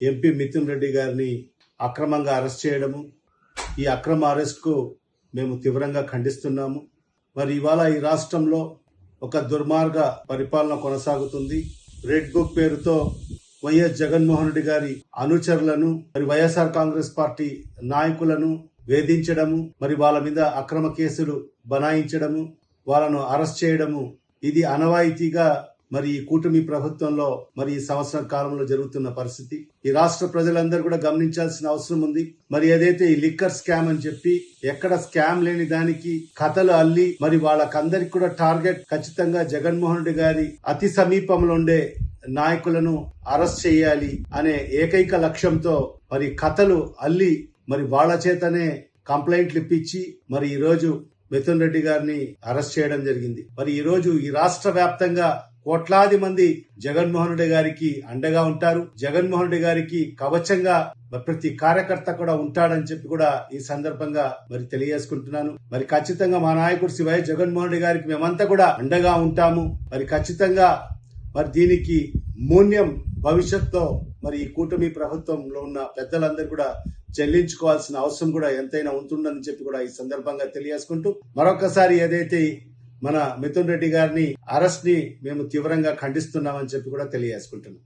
MP Mithun Reddy గారిని అక్రమంగా arrest చేయడము. ఈ అక్రమ అరెస్ట్కు మేము తీవ్రంగా ఖండిస్తున్నాము. మరి ఇవాళ ఈ రాష్ట్రంలో ఒక దుర్మార్గ పరిపాలన కొనసాగుతుంది. రెడ్ బుక్ పేరుతో వైఎస్ జగన్మోహన్ రెడ్డి గారి అనుచరులను మరి వైఎస్ఆర్ కాంగ్రెస్ పార్టీ నాయకులను వేధించడము మరి వాళ్ళ మీద అక్రమ కేసులు బనాయించడము వాళ్ళను అరెస్ట్ చేయడము. ఇది అనవాయితీగా మరి ఈ కూటమి ప్రభుత్వంలో మరి ఈ సంవత్సర కాలంలో జరుగుతున్న పరిస్థితి. ఈ రాష్ట్ర ప్రజలందరూ కూడా గమనించాల్సిన అవసరం ఉంది. మరి ఏదైతే ఈ లిక్కర్ స్కామ్ అని చెప్పి ఎక్కడ స్కామ్ లేని దానికి కథలు అల్లి మరి వాళ్ళకందరికి కూడా టార్గెట్ ఖచ్చితంగా జగన్మోహన్ రెడ్డి గారి అతి సమీపంలో ఉండే నాయకులను అరెస్ట్ చేయాలి అనే ఏకైక లక్ష్యంతో మరి కథలు అల్లి మరి వాళ్ళ చేతనే కంప్లైంట్లు ఇప్పించి మరి ఈ రోజు మిథున్ రెడ్డి గారిని అరెస్ట్ చేయడం జరిగింది. మరి ఈ రోజు ఈ రాష్ట్ర వ్యాప్తంగా కోట్లాది మంది జగన్మోహన్ రెడ్డి గారికి అండగా ఉంటారు. జగన్మోహన్ రెడ్డి గారికి కవచంగా మరి ప్రతి కార్యకర్త కూడా ఉంటాడని చెప్పి కూడా ఈ సందర్భంగా మరి తెలియజేసుకుంటున్నాను. మరి ఖచ్చితంగా మా నాయకుడు శివయ్య జగన్మోహన్ రెడ్డి గారికి మేమంతా కూడా అండగా ఉంటాము. మరి ఖచ్చితంగా మరి దీనికి మూల్యం భవిష్యత్తులో మరి ఈ కూటమి ప్రభుత్వంలో ఉన్న పెద్దలందరూ కూడా చెల్లించుకోవాల్సిన అవసరం కూడా ఎంతైనా ఉంటుందని చెప్పి కూడా ఈ సందర్భంగా తెలియజేసుకుంటూ మరొకసారి ఏదైతే మన మిథున్ రెడ్డి గారిని అరెస్ట్ని మేము తీవ్రంగా ఖండిస్తున్నామని చెప్పి కూడా తెలియజేసుకుంటున్నాం.